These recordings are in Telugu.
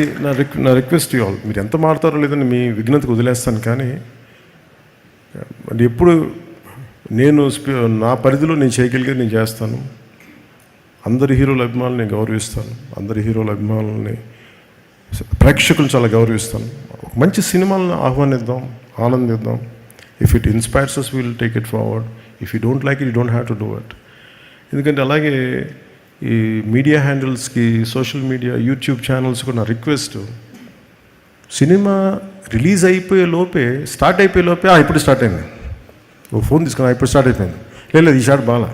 నా రిక్ నా రిక్వెస్ట్ యూ ఆల్ మీరు ఎంత మాడతారో లేదని మీ విఘ్నతకు వదిలేస్తాను కానీ ఎప్పుడు నేను నా పరిధిలో నేను చేయగలిగేది నేను చేస్తాను. అందరి హీరోల అభిమానులు నేను గౌరవిస్తాను. అందరి హీరోల అభిమానులని ప్రేక్షకులు చాలా గౌరవిస్తాను. ఒక మంచి సినిమాలను ఆహ్వానిద్దాం ఆనందిద్దాం. If it inspires us will take it forward if you don't like it you don't have to do it ఎందుకంటే అలాగే ఈ మీడియా హ్యాండిల్స్కి సోషల్ మీడియా యూట్యూబ్ ఛానల్స్కి నా రిక్వెస్ట్ సినిమా రిలీజ్ అయిపోయే లోపే స్టార్ట్ అయిపోయే లోపే "ఆ, ఇప్పుడు స్టార్ట్ అయింది. ఓ ఫోన్ తీసుకున్నా ఇప్పుడు స్టార్ట్ అయిపోయింది. లేదు లేదు, ఈ షాట్ బాగా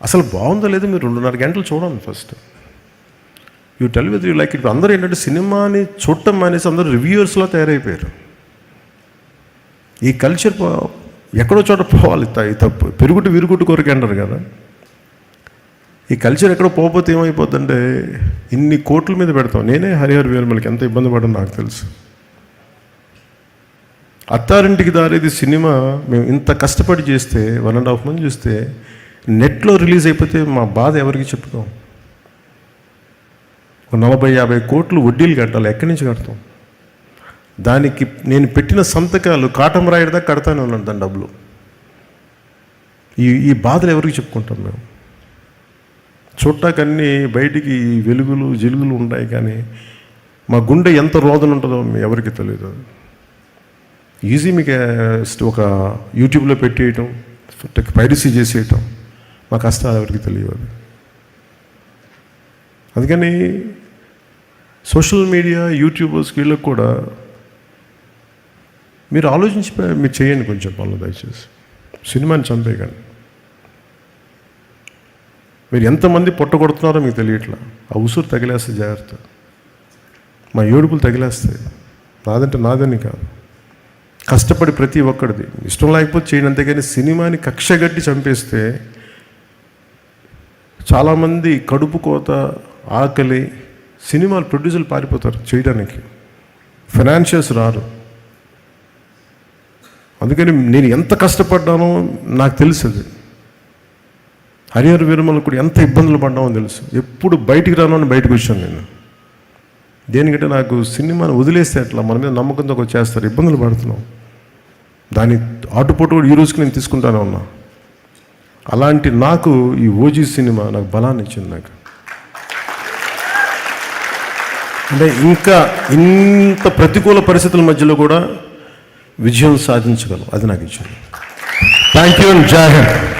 అసలు బాగుందో లేదో మీరు రెండున్నర గంటలు చూడండి first. You tell with you like it అందరూ ఏంటంటే సినిమాని చూడటం మానేసి అందరూ రివ్యూయర్స్లో తయారైపోయారు. ఈ కల్చర్ ఎక్కడో చోట పోవాలి తప్పు. పెరుగుట్టు విరుగుట్టు కొరకు అంటారు కదా. ఈ కల్చర్ ఎక్కడో పోకపోతే ఏమైపోద్దంటే ఇన్ని కోట్ల మీద పెడతాం. నేనే హరిహర్ వేలుమలకి ఎంత ఇబ్బంది పడడం నాకు తెలుసు. అత్తారింటికి దారేది సినిమా మేము ఇంత కష్టపడి చేస్తే వన్ అండ్ హాఫ్ మంత్ చూస్తే నెట్లో రిలీజ్ అయిపోతే మా బాధ ఎవరికి చెప్పుకోం. ఒక నలభై యాభై కోట్లు వడ్డీలు కట్టాలి ఎక్కడి నుంచి కడతాం? దానికి నేను పెట్టిన సంతకాలు కాటం రాయడదా కడతానే ఉన్నాను దాని డబ్బులు. ఈ ఈ బాధలు ఎవరికి చెప్పుకుంటాం మేము? చూడటాకన్నీ బయటికి వెలుగులు జిలుగులు ఉంటాయి కానీ మా గుండె ఎంత రోదన ఉంటుందో మీ ఎవరికి తెలియదు ఈజీ మీకు ఒక యూట్యూబ్లో పెట్టేయటం పైరసీ చేసేయటం మా కష్టాలు ఎవరికి తెలియదు అందుకని సోషల్ మీడియా యూట్యూబర్స్ వీళ్ళకి కూడా మీరు ఆలోచించి మీరు చేయండి కొంచెం పనులు దయచేసి. సినిమాని చంపేయకండి. మీరు ఎంతమంది పొట్టగొడుతున్నారో మీకు తెలియట్లా. ఆ ఉసురు తగిలేస్తే జాగ్రత్త. మా ఏడుపులు తగిలేస్తాయి. నాదంటే నాదని కాదు. కష్టపడి ప్రతి ఒక్కడిది. ఇష్టం లేకపోతే చేయండి. అంతేగాని సినిమాని కక్షగట్టి చంపేస్తే చాలామంది కడుపు కోత ఆకలి సినిమాలు ప్రొడ్యూసర్లు పారిపోతారు చేయడానికి. ఫైనాన్షియల్స్ రారు. అందుకని నేను ఎంత కష్టపడ్డానో నాకు తెలుసు అది హరిహర వీరమలు కూడా ఎంత ఇబ్బందులు పడ్డామో తెలుసు. ఎప్పుడు బయటికి రాను అని బయటకు వచ్చాను నేను. దేనికంటే నాకు సినిమాని వదిలేస్తే అట్లా మన మీద నమ్మకంతో వచ్చేస్తారు ఇబ్బందులు పడుతున్నాం. దాని ఆటుపోటు కూడా ఈ రోజుకి నేను తీసుకుంటానే ఉన్నా. అలాంటి నాకు ఈ ఓజీ సినిమా నాకు బలాన్ని ఇచ్చింది నాకు. అంటే ఇంకా ఇంత ప్రతికూల పరిస్థితుల మధ్యలో కూడా విజయం సాధించగలం. అది నాకు ఇచ్చింది. Thank you and